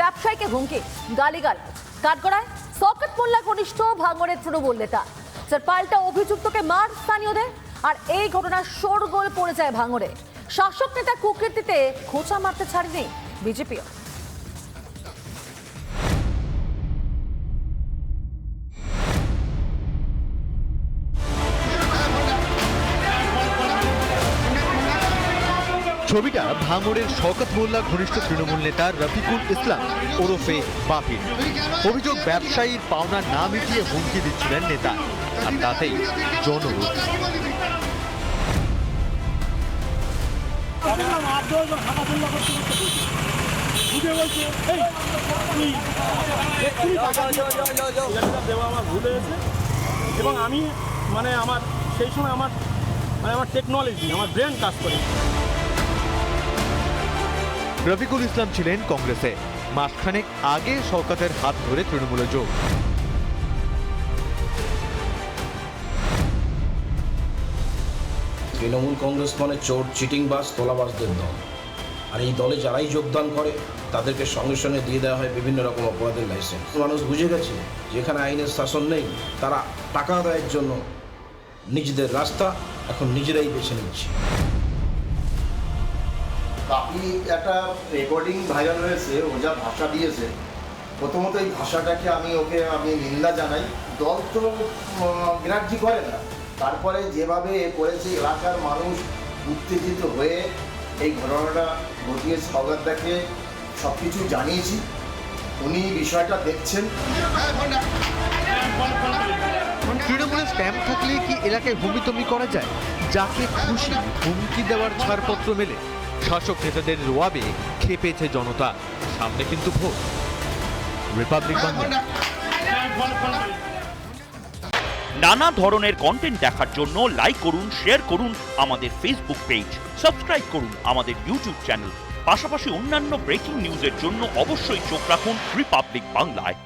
ব্যবসায়ীকে হুমকি। গালিগাল কাঠগড়ায় সকেট মোল্লা ঘনিষ্ঠ ভাঙড়ের তৃণমূল নেতা। স্যার, পাল্টা অভিযুক্তকে মার স্থানীয়দের। আর এই ঘটনা শোরগোল পড়ে যায় ভাঙড়ে। শাসক নেতা কুকীর্তিতে খোঁচা মারতে ছাড়েনি বিজেপিও। ছবিটা ভাঙড়ের শওকত মোল্লা ঘনিষ্ঠ তৃণমূল নেতা রফিকুল ইসলাম ওরফে বাপির। অভিযোগ, ব্যবসায়ীর পাওনা না মিটিয়ে হুমকি দিচ্ছিলেন নেতা, আর তাতেই হয়েছে এবং আমি মানে আমার, সেই সময় আমার মানে আমার টেকনোলজি আমার ব্রেন কাজ করে। রফিকুল ইসলাম ছিলেন কংগ্রেসে। মাসখানেক আগে শওকতের হাত ধরে তৃণমূলে যোগ। তৃণমূল কংগ্রেস মানে চোর, চিটিংবাজ, তোলাবাজদের দল। আর এই দলে যারাই যোগদান করে, তাদেরকে সঙ্গে সঙ্গে দিয়ে দেওয়া হয় বিভিন্ন রকম অপরাধের লাইসেন্স। মানুষ বুঝে গেছে, যেখানে আইনের শাসন নেই, তারা টাকা আদায়ের জন্য নিজেদের রাস্তা এখন নিজেরাই বেছে নিচ্ছে। বাকি একটা রেকর্ডিং ভাইরাল হয়েছে, ও যা ভাষা দিয়েছে, প্রথমত এই ভাষাটাকে আমি ওকে, আমি নিন্দা জানাই। দল তো গ্রাহ্য করে না। তারপরে যেভাবে এ করেছে, এলাকার মানুষ উত্তেজিত হয়ে এই ঘটনাটা ঘটিয়ে সৌগতদাকে সব কিছু জানিয়েছি। উনি বিষয়টা দেখছেন। তৃণমূলের স্ট্যাম্প থাকলে কি এলাকায় হুমিতমি করা যায়? যাকে খুশি হুমকি দেওয়ার ছাড়পত্র মেলে। শাসক নেতাদের রোয়াবে খেপেছে জনতা। সামনে কিন্তু ভোট। রিপাবলিক বাংলা। নানা ধরনের কন্টেন্ট দেখার জন্য লাইক করুন শেয়ার করুন আমাদের ফেসবুক পেজ সাবস্ক্রাইব করুন আমাদের ইউটিউব চ্যানেল পাশাপাশি অন্যান্য ব্রেকিং নিউজের জন্য অবশ্যই চোখ রাখুন রিপাবলিক বাংলায়